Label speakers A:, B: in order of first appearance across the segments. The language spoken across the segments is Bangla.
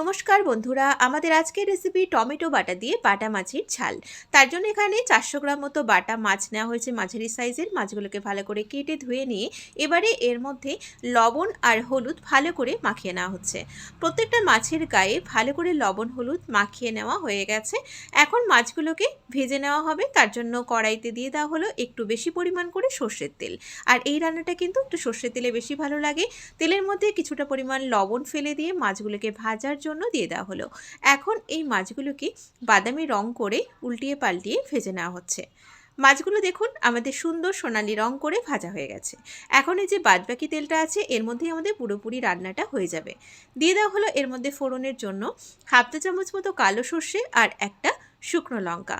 A: নমস্কার বন্ধুরা, আমাদের আজকের রেসিপি টমেটো বাটা দিয়ে বাটা মাছের ঝাল। তার জন্য এখানে চারশো গ্রাম মতো বাটা মাছ নেওয়া হয়েছে মাঝারি সাইজের। মাছগুলোকে ভালো করে কেটে ধুয়ে নিয়ে এবারে এর মধ্যে লবণ আর হলুদ ভালো করে মাখিয়ে নেওয়া হচ্ছে। প্রত্যেকটা মাছের গায়ে ভালো করে লবণ হলুদ মাখিয়ে নেওয়া হয়ে গেছে। এখন মাছগুলোকে ভেজে নেওয়া হবে। তার জন্য কড়াইতে দিয়ে দেওয়া হলো একটু বেশি পরিমাণ করে সর্ষের তেল। আর এই রান্নাটা কিন্তু একটু সর্ষের তেলে বেশি ভালো লাগে। তেলের মধ্যে কিছুটা পরিমাণ লবণ ফেলে দিয়ে মাছগুলোকে ভাজার জন্য দিয়ে দেওয়া হলো। এখন এই মাছগুলোকে বাদামি রং করে উল্টিয়ে পাল্টিয়ে ভেজে নেওয়া হচ্ছে। মাছগুলো দেখুন, আমাদের সুন্দর সোনালি রং করে ভাজা হয়ে গেছে। এখন এই যে বাদবাকি তেলটা আছে, এর মধ্যেই আমাদের পুরোপুরি রান্নাটা হয়ে যাবে। দিয়ে দেওয়া হলো এর মধ্যে ফোড়নের জন্য হাফ চা চামচ মতো কালো সর্ষে আর একটা শুকনো লঙ্কা।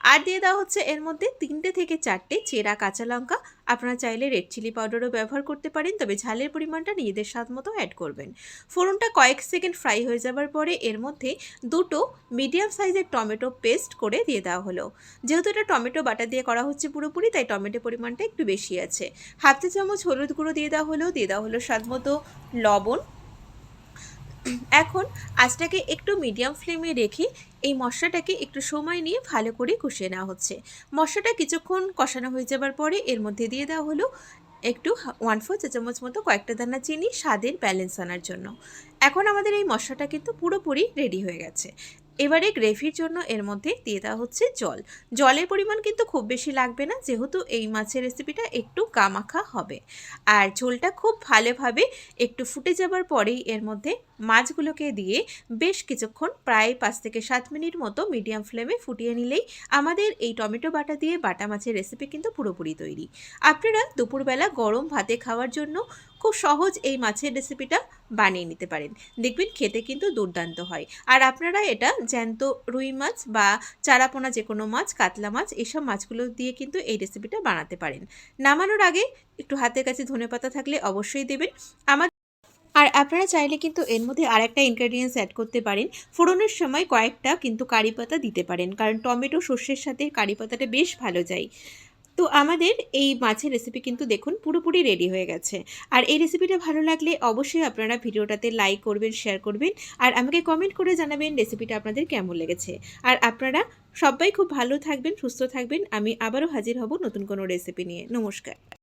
A: আর দিয়ে দেওয়া হচ্ছে এর মধ্যে তিনটে থেকে চারটে চেরা কাঁচা লঙ্কা। আপনারা চাইলে রেড চিলি পাউডারও ব্যবহার করতে পারেন, তবে ঝালের পরিমাণটা নিজেদের স্বাদ মতো অ্যাড করবেন। ফোড়নটা কয়েক সেকেন্ড ফ্রাই হয়ে যাবার পরে এর মধ্যে দুটো মিডিয়াম সাইজের টমেটো পেস্ট করে দিয়ে দেওয়া হলো। যেহেতু এটা টমেটো বাটা দিয়ে করা হচ্ছে পুরোপুরি, তাই টমেটো পরিমাণটা একটু বেশি আছে। হাফ চামচ হলুদ গুঁড়ো দিয়ে দেওয়া হলো, দিয়ে দেওয়া হলো স্বাদ মতো লবণ এখন আজটাকে একটু মিডিয়াম ফ্লেমে রেখে এই মশলাটাকে একটু সময় নিয়ে ভালো করে কষিয়ে নেওয়া হচ্ছে। মশলাটা কিছুক্ষণ কষানো হয়ে যাবার পরে এর মধ্যে দিয়ে দেওয়া হলো একটু ওয়ান ফোর চা চামচ মতো কয়েকটা দানা চিনি স্বাদের ব্যালেন্স আনার জন্য। এখন আমাদের এই মশলাটা কিন্তু পুরোপুরি রেডি হয়ে গেছে। এবারে গ্রেভির জন্য এর মধ্যে দিয়ে দেওয়া হচ্ছে জল। জলের পরিমাণ কিন্তু খুব বেশি লাগবে না, যেহেতু এই মাছের রেসিপিটা একটু কামাখা হবে। আর ঝোলটা খুব ভালোভাবে একটু ফুটে যাবার পরেই এর মধ্যে মাছগুলোকে দিয়ে বেশ কিছুক্ষণ, প্রায় পাঁচ থেকে সাত মিনিট মতো মিডিয়াম ফ্লেমে ফুটিয়ে নিলেই আমাদের এই টমেটো বাটা দিয়ে বাটা মাছের রেসিপি কিন্তু পুরোপুরি তৈরি। আপনারা দুপুরবেলা গরম ভাতে খাওয়ার জন্য খুব সহজ এই মাছের রেসিপিটা বানিয়ে নিতে পারেন। দেখবেন খেতে কিন্তু দুর্দান্ত হয়। আর আপনারা এটা জ্যান্ত রুই মাছ বা চারাপোনা যে কোনো মাছ, কাতলা মাছ এইসব মাছগুলো দিয়ে কিন্তু এই রেসিপিটা বানাতে পারেন। নামানোর আগে একটু হাতের কাছে ধনে পাতা থাকলে অবশ্যই দেবেন। আমার আর আপনারা চাইলে কিন্তু এর মধ্যে আর একটা ইনগ্রেডিয়েন্টস অ্যাড করতে পারেন। ফোড়নের সময় কয়েকটা কিন্তু কারি পাতা দিতে পারেন। কারণ টমেটো, সর্ষের সাথে কারি পাতাটা বেশ ভালো যায়। তো আমাদের এই মাছের রেসিপি কিন্তু দেখুন পুরোপুরি রেডি হয়ে গেছে। আর এই রেসিপিটা ভালো লাগলে অবশ্যই আপনারা ভিডিওটাতে লাইক করবেন শেয়ার করবেন আর আমাকে কমেন্ট করে জানাবেন রেসিপিটা আপনাদের কেমন লেগেছে। আর আপনারা সবাই খুব ভালো থাকবেন, সুস্থ থাকবেন। আমি আবারও হাজির হব নতুন কোনো রেসিপি নিয়ে। নমস্কার।